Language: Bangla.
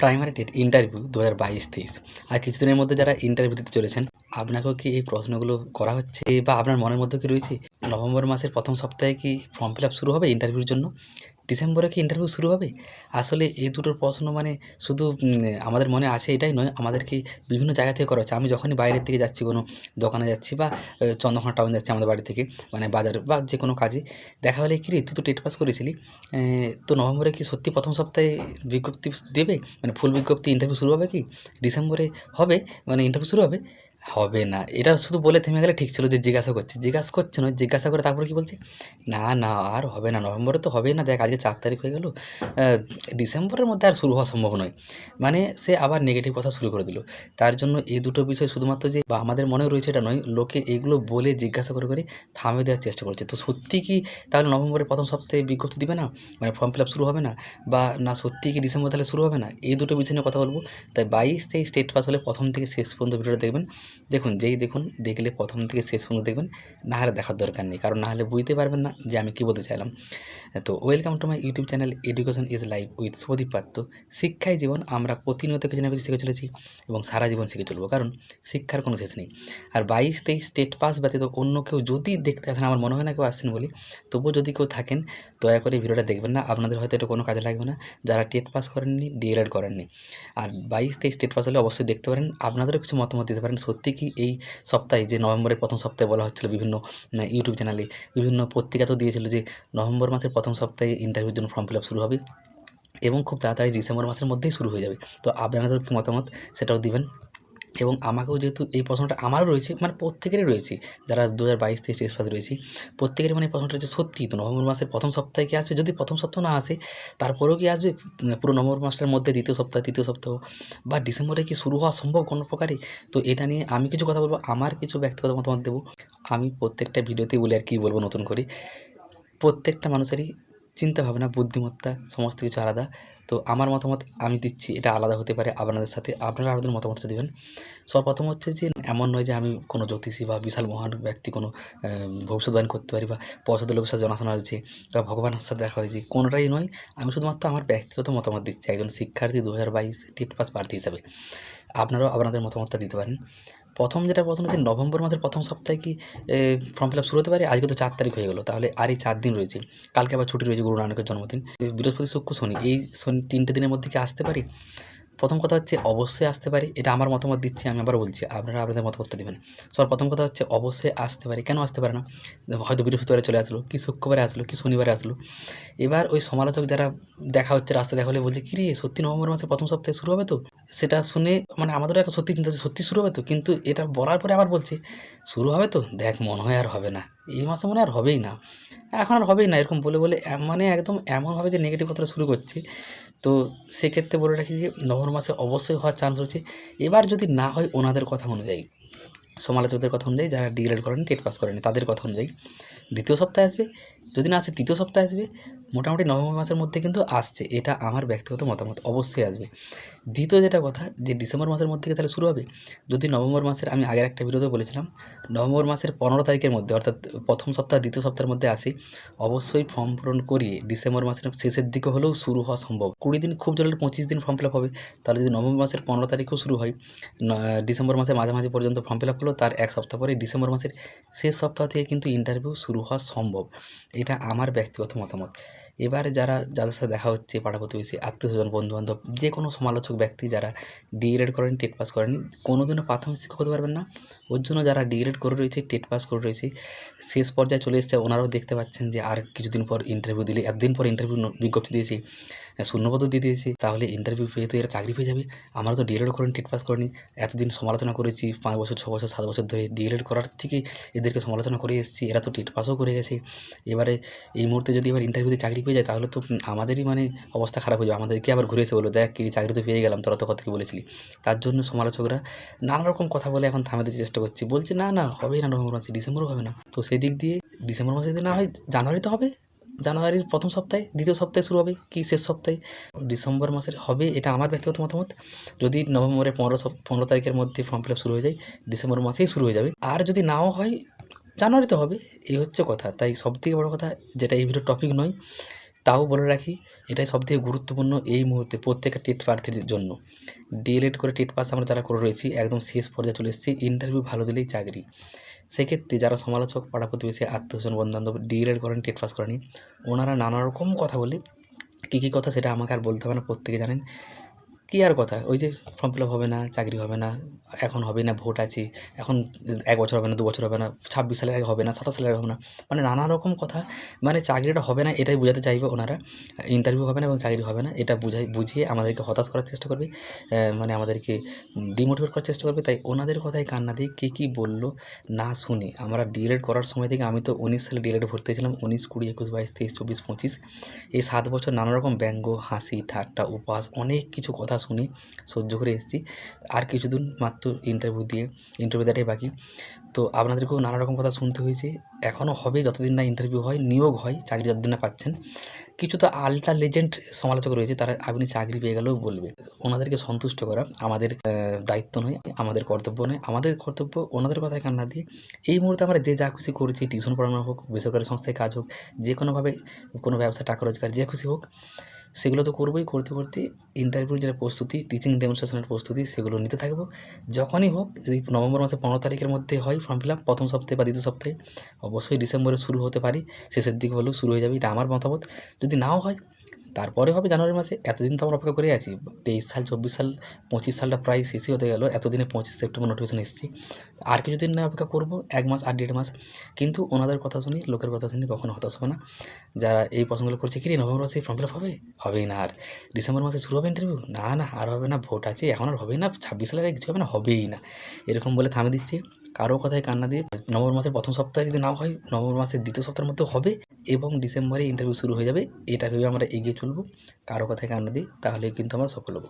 প্রাইমারি ডেট ইন্টারভিউ দু হাজার বাইশ তেইশ আর কিছুদিনের মধ্যে যারা ইন্টারভিউ দিতে চলেছেন আপনাকেও কি এই প্রশ্নগুলো করা হচ্ছে বা আপনার মনের মধ্যে কি রয়েছে? নভেম্বর মাসের প্রথম সপ্তাহে কি ফর্ম ফিল শুরু হবে ইন্টারভিউর জন্য? ডিসেম্বরে কি ইন্টারভিউ শুরু হবে? আসলে এই দুটোর প্রশ্ন মানে শুধু আমাদের মনে আসে এটাই নয় আমাদেরকে বিভিন্ন জায়গা থেকে করা হচ্ছে। আমি যখনই বাইরের থেকে যাচ্ছি, কোনো দোকানে যাচ্ছি বা চন্দ্রকোনা টাউন যাচ্ছি আমাদের বাড়ি থেকে মানে বাজার বা যে কোনো কাজে, দেখা হলে কি রে তুই তো টেট পাস করেছিলি তো নভেম্বরে কি সত্যি প্রথম সপ্তাহে বিজ্ঞপ্তি দেবে? মানে ফুল বিজ্ঞপ্তি ইন্টারভিউ শুরু হবে কি? ডিসেম্বরে হবে? মানে ইন্টারভিউ শুরু হবে? হবে না। এটা শুধু বলে থেমে গেলে ঠিক ছিল যে জিজ্ঞাসা করছে। জিজ্ঞাসা করছে নয় জিজ্ঞাসা করে তারপরে কি বলছে? না না, আর হবে না। নভেম্বরে তো হবেই না। দেখ, আজকে চার তারিখ হয়ে গেল। ডিসেম্বরের মধ্যে আর শুরু হওয়া সম্ভব নয়। মানে সে আবার নেগেটিভ কথা শুরু করে দিল। তার জন্য এই দুটো বিষয় শুধুমাত্র যে বা আমাদের মনেও রয়েছে এটা নয়, লোকে এগুলো বলে জিজ্ঞাসা করে করে থামিয়ে দেওয়ার চেষ্টা করছে। তো সত্যি কি তাহলে নভেম্বরের প্রথম সপ্তাহে বিজ্ঞপ্তি দিবে না? মানে ফর্ম ফিল আপ শুরু হবে না? বা না, সত্যি কি ডিসেম্বর তাহলে শুরু হবে না? এই দুটো বিষয় নিয়ে কথা বলব। তাই বাইশ তেইশ স্টেট পাস হলে প্রথম থেকে শেষ পর্যন্ত ভিডিওটা দেখবেন। দেখুন, যেই দেখুন, দেখলে প্রথম থেকে শেষ পর্যন্ত দেখবেন, না হলে দেখার দরকার নেই। কারণ না হলে বুঝতে পারবেন না যে আমি কী বলতে চাইলাম। তো welcome to my YouTube channel education is life with Sadip Patra শিক্ষাই জীবন, আমরা প্রতিনিয়ত কিছু না কিছু শিখে চলেছি এবং সারা জীবন শিখে চলবো। কারণ শিক্ষার কোনো শেষ নেই। আর বাইশ তেইশ স্টেট পাস ব্যতীত অন্য কেউ যদি দেখতে আসেন, আমার মনে হয় না কেউ আসছেন বলি তবুও যদি কেউ থাকেন, দয়া করে ভিডিওটা দেখবেন না। আপনাদের হয়তো এটা কোনো কাজে লাগবে না। যারা টেট পাস করেননি ডিএলএড করেননি। আর বাইশ তেইশ স্টেট পাস হলে অবশ্যই দেখতে পারেন। আপনাদেরও কিছু মতামত দিতে পারেন সত্যি কি এই সপ্তাহে যে নভেম্বরের প্রথম সপ্তাহে বলা হচ্ছিল বিভিন্ন ইউটিউব চ্যানেলে বিভিন্ন পত্রিকা তো দিয়েছিল যে নভেম্বর মাসের প্রথম সপ্তাহে ইন্টারভিউর জন্য ফর্ম ফিল আপ শুরু হবে এবং খুব তাড়াতাড়ি ডিসেম্বর মাসের মধ্যেই শুরু হয়ে যাবে। তো আপনাদের কী মতামত? সেটাও দিবেন। এবং আমাকেও যেহেতু এই প্রশ্নটা আমারও রয়েছে মানে প্রত্যেকেরই রয়েছে, যারা দু হাজার বাইশ থেকে শেষ পাশে রয়েছি, প্রত্যেকেরই মানে প্রশ্নটা হচ্ছে সত্যি তো নভেম্বর মাসের প্রথম সপ্তাহে কি আসে যদি প্রথম সপ্তাহ না আসে, তারপরেও কি আসবে? পুরো নভেম্বর মাসটার মধ্যে দ্বিতীয় সপ্তাহ, তৃতীয় সপ্তাহ বা ডিসেম্বরে কি শুরু হওয়া সম্ভব কোনো প্রকারে? তো এটা নিয়ে আমি কিছু কথা বলব, আমার কিছু ব্যক্তিগত মতামত দেবো। আমি প্রত্যেকটা ভিডিওতেই বলি আর কি বলব নতুন করে। প্রত্যেকটা মানুষেরই চিন্তা ভাবনা বুদ্ধিমত্তা সমস্ত কিছু আলাদা। তো আমার মতামত আমি দিচ্ছি, এটা আলাদা হতে পারে আপনাদের সাথে। আপনারা আপনাদের মতামতটা দেবেন। সর্বপ্রথম হচ্ছে যে, এমন নয় যে আমি কোনো জ্যোতিষী বা বিশাল মহান ব্যক্তি, কোনো ভবিষ্যৎবাণী করতে পারি বা পয়সাদের লোকের সাথে জনাশোনা হয়েছে বা ভগবানের সাথে দেখা হয়েছে, কোনোটাই নয়। আমি শুধুমাত্র আমার ব্যক্তিগত মতামত দিচ্ছি। একজন শিক্ষার্থী দু হাজার বাইশ টেট পাস প্রার্থী হিসাবে। আপনারাও আপনাদের মতামতটা দিতে পারেন। প্রথম যেটা প্রথম হচ্ছে নভেম্বর মাসের প্রথম সপ্তাহে কি ফর্ম ফিল আপ শুরু হতে পারে? আজকে তো চার তারিখ হয়ে গেলো। তাহলে আর এই চার দিন রয়েছে। কালকে আবার ছুটি রয়েছে গুরু নানকের জন্মদিন। বৃহস্পতি, শুক্র, শনি। এই শনি তিনটে দিনের মধ্যে কি আসতে পারি? প্রথম কথা হচ্ছে অবশ্যই আসতে পারি। এটা আমার মতামত দিচ্ছি, আমি আবার বলছি, আপনারা আপনাদের মতামতটা দেবেন সব প্রথম কথা হচ্ছে অবশ্যই আসতে পারি। কেন আসতে পারে না? হয়তো বৃহস্পতিবারে চলে আসলো, কি শুক্রবারে আসলো, কি শনিবারে আসলো। এবার ওই সমালোচক যারা দেখা হচ্ছে রাস্তা দেখা হলে বলছে কি রে সত্যি নভেম্বর মাসে প্রথম সপ্তাহে শুরু হবে তো? সেটা শুনে মানে আমাদেরও একটা সত্যি চিন্তা সত্যি শুরু হবে তো? কিন্তু এটা বলার পরে আবার বলছে, শুরু হবে তো? দেখ, মনে হয় আর হবে না। এই মাসে মনে আর হবেই না। এখন আর হবেই না। এরকম বলে বলে মানে একদম এমনভাবে যে নেগেটিভ কথাটা শুরু করছে তো সেক্ষেত্রে বলে রাখি যে নভেম্বর মাসে অবশ্যই হওয়ার চান্স রয়েছে। এবার যদি না হয় ওনাদের কথা অনুযায়ী সমালোচকদের কথা অনুযায়ী যারা ডিগ্রেড করেন টেট পাস করেনি তাদের কথা অনুযায়ী দ্বিতীয় সপ্তাহে আসবে। যদি না আসে তৃতীয় সপ্তাহে আসবে, মোটামুটি নভেম্বর মাসের মধ্যে কিন্তু আসছে, এটা আমার ব্যক্তিগত মতামত, অবশ্যই আসবে। দ্বিতীয় যেটা কথা, যে ডিসেম্বর মাসের মধ্যে তাহলে শুরু হবে? যদি নভেম্বর মাসের, আমি আগের একটা ভিডিওতে বলেছিলাম, নভেম্বর মাসের পনেরো তারিখের মধ্যে, অর্থাৎ প্রথম সপ্তাহ, দ্বিতীয় সপ্তাহের মধ্যে আসি, অবশ্যই ফর্ম পূরণ করিয়ে ডিসেম্বর মাসের শেষের দিকে হলেও শুরু হওয়া সম্ভব। কুড়ি দিন খুব জরুরি, পঁচিশ দিন ফর্ম ফিল হবে, তাহলে যদি নভেম্বর মাসের পনেরো তারিখেও শুরু হয় ডিসেম্বর মাসের মাঝামাঝি পর্যন্ত ফর্ম ফিল হলো, তার এক সপ্তাহ পরে ডিসেম্বর মাসের শেষ সপ্তাহ থেকে কিন্তু ইন্টারভিউ শুরু হওয়া সম্ভব। এটা আমার ব্যক্তিগত মতামত। এবারে যারা, যাদের সাথে দেখা হচ্ছে পাড়া প্রতিবেশী আত্মীয় স্বজন বন্ধুবান্ধব যে কোনো সমালোচক ব্যক্তি যারা ডিগ্রেড করেন, টেট পাস করেনি, কোনোদিনও প্রাথমিক শিক্ষক হতে পারবেন না। ওর জন্য যারা ডিগ্রেড করে রয়েছে, টেট পাস করে রয়েছে, শেষ পর্যায়ে চলে এসেছে, ওনারাও দেখতে পাচ্ছেন যে আর কিছুদিন পর ইন্টারভিউ দিলে, একদিন পর ইন্টারভিউ বিজ্ঞপ্তি দিয়েছি। শূন্যপদ দিয়ে দিয়েছে। তাহলে ইন্টারভিউ পেয়ে তো এরা চাকরি পেয়ে যাবে। আমরা তো ডিএলএড করেন টেট পাস করেনি। এতদিন সমালোচনা করেছি, পাঁচ বছর, ছ বছর, সাত বছর ধরে ডিএলএড করার থেকে এদেরকে সমালোচনা করে এসেছি। এরা তো টেট পাসও করে গেছে। এবারে এই মুহূর্তে যদি এবার ইন্টারভিউতে চাকরি পেয়ে যায়, তাহলে তো আমাদেরই মানে অবস্থা খারাপ হয়ে যাবে। আমাদেরকে আবার ঘুরে এসে বলল দেখ, কি চাকরি তো পেয়ে গেলাম, তোরা তো কথা বলেছিলি? তার জন্য সমালোচকরা নানা রকম কথা বলে এখন থামাতে চেষ্টা করছি। বলছে, না না, হবেই না, নভেম্বর মাসে, ডিসেম্বরও হবে না। তো সেই দিক দিয়ে ডিসেম্বর মাসে যদি না হয়, জানুয়ারিতে হবে। জানুয়ারির প্রথম সপ্তাহে, দ্বিতীয় সপ্তাহে শুরু হবে কি শেষ সপ্তাহে? ডিসেম্বর মাসের হবে, এটা আমার ব্যক্তিগত মতামত। যদি নভেম্বরের পনেরো পনেরো তারিখের মধ্যে ফর্ম ফিল শুরু হয়ে যায়, ডিসেম্বর মাসেই শুরু হয়ে যাবে। আর যদি নাও হয় জানুয়ারিতে হবে, এই হচ্ছে কথা। তাই সবথেকে বড় কথা, যেটা এই ভিডিও টপিক নয়, তাও বলে রাখি, এটাই সবথেকে গুরুত্বপূর্ণ এই মুহূর্তে প্রত্যেকটা টেট প্রার্থীদের জন্য। ডিএলএড করে টেট পাস আমরা যারা করে রয়েছি, একদম শেষ পর্যায়ে চলে এসেছি ইন্টারভিউ ভালো দিলেই চাকরি। সেক্ষেত্রে যারা সমালোচক, পাড়া প্রতিবেশী, আত্মীয়স্বজন, বন্ধুবান্ধব ডিএলএড করেন টেট পাস করেনি ওনারা নানা রকম কথা বলে, কী কী কথা সেটা আমাকে আর বলতে হবে না, প্রত্যেকে জানেন। কী আর কথা? ওই যে ফর্ম ফিল আপ হবে না, চাকরি হবে না, এখন হবে না, ভোট আছে, এখন এক বছর হবে না, দু বছর হবে না, ছাব্বিশ সালের আগে হবে না, সাতাশ সালের হবে না। মানে নানা রকম কথা মানে চাকরিটা হবে না এটাই বোঝাতে চাইবে ওনারা। ইন্টারভিউ হবে না এবং চাকরি হবে না, এটা বুঝাই, বুঝিয়ে আমাদেরকে হতাশ করার চেষ্টা করবে মানে আমাদেরকে ডিমোটিভেট করার চেষ্টা করবে। তাই ওনাদের কথায় কান্না দিয়ে কে কী বলল না শুনে, আমরা ডিএলএড করার সময় থেকে আমি তো উনিশ সালে ডিএলএড ভর্তি হয়েছিলাম, উনিশ, কুড়ি, একুশ, বাইশ, তেইশ, চব্বিশ, পঁচিশ। এই সাত বছর নানা রকম ব্যঙ্গ, হাসি, ঠাট্টা, উপহাস, অনেক কিছু কথা শুনি, সহ্য করে এসেছি। আর কিছুদিন মাত্র ইন্টারভিউ দিয়ে ইন্টারভিউ দেওয়াটাই বাকি। তো আপনাদেরকেও নানা রকম কথা শুনতে হয়েছে। এখনও হবে, যতদিন না ইন্টারভিউ হয়, নিয়োগ হয়, চাকরি যতদিন না পাচ্ছেন। কিছু তো আল্ট্রা লেজেন্ড সমালোচক রয়েছে, তারা আপনি চাকরি পেয়ে গেলেও বলবে। ওনাদেরকে সন্তুষ্ট করা, আমাদের দায়িত্ব নয়, আমাদের কর্তব্য নয়। আমাদের কর্তব্য ওনাদের কথায় কান্না দিয়ে, এই মুহূর্তে আমরা যে যা খুশি করেছি টিউশন পড়ানো হোক, বেসরকারি সংস্থায় কাজ হোক যে কোনোভাবে কোনো ব্যবসা, টাকা রোজগার, যে খুশি হোক সেগুলো তো করবোই, করতে করতে ইন্টারভিউর যেটা প্রস্তুতি টিচিং ডেমনস্ট্রেশনের প্রস্তুতি, সেগুলো নিতে থাকব। যখনই হোক, যদি নভেম্বর মাসে পনেরো তারিখের মধ্যে হয় ফর্ম ফিল আপ প্রথম সপ্তাহে বা দ্বিতীয় সপ্তাহে, অবশ্যই ডিসেম্বরে শুরু হতে পারি। শেষের দিকে হলেও শুরু হয়ে যাবে, এটা আমার মতামত। যদি নাও হয় তারপরে হবে জানুয়ারি মাসে, এতদিন তো আমরা অপেক্ষা করে আছি। তেইশ সাল, চব্বিশ সাল, পঁচিশ সালটা প্রায় শেষই হতে গেল, এতদিনে পঁচিশ সেপ্টেম্বর নোটিফিকেশন এসেছি। আর কিছুদিন না অপেক্ষা করব, এক মাস আর দেড় মাস। কিন্তু ওনাদের কথা শুনি, লোকের কথা শুনি কখনো হতাশ হবে না। যারা এই প্রশ্নগুলো করছে কি নভেম্বর মাসে ফর্ম ফিল আপ হবে? হবেই না আর। ডিসেম্বর মাসে শুরু হবে ইন্টারভিউ না না, আর হবে না ভোট আছে, এখন আর হবেই না, ছাব্বিশ সালের কিছু হবে না, হবেই না। এরকম বলে থামে দিচ্ছে। কারও কথায় কান্না দিয়ে নভেম্বর মাসের প্রথম সপ্তাহে যদি না হয়, নভেম্বর মাসের দ্বিতীয় সপ্তাহের মধ্যে হবে এবং ডিসেম্বরে ইন্টারভিউ শুরু হয়ে যাবে। এটা ভেবে আমরা এগিয়ে চলবো। কারও কথায় কান্না দিই তাহলে কিন্তু আমরা সফল হব।